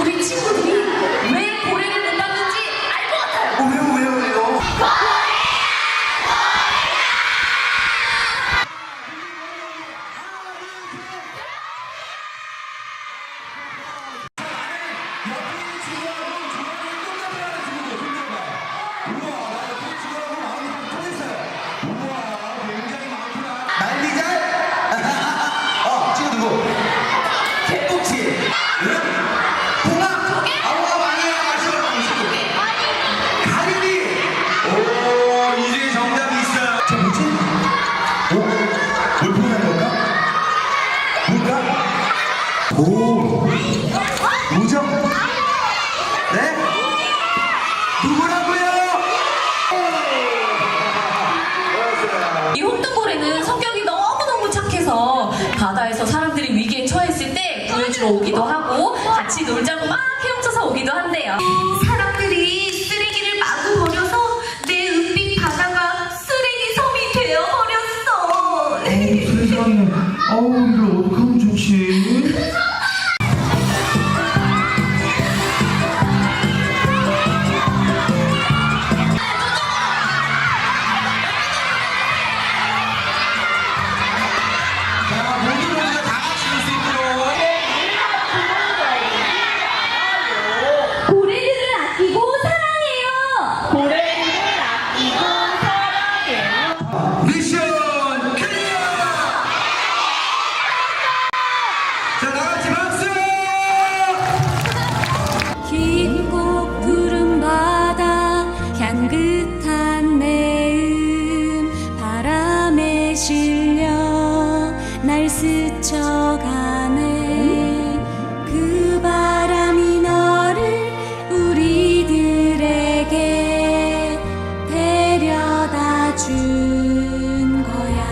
우리 친구들이 왜 고래를 못 봤는지 알 것 같아요. 왜요, 왜요, 왜요? 오 우정 네 누구라고요? 이 혼둥고래는 성격이 너무 너무 착해서 바다에서 사람들이 위기에 처했을 때 구해주러 오기도 하고 같이 놀자고 막 헤엄쳐서 오기도 한대요. 어우 세상에 어우 이걸 어떡하면 좋지 자 모두 모두가 다 같이 수 있도록 고래들을 아끼고 사랑해요. 미션 날 스쳐가네. 그 바람이 너를 우리들에게 데려다 준 거야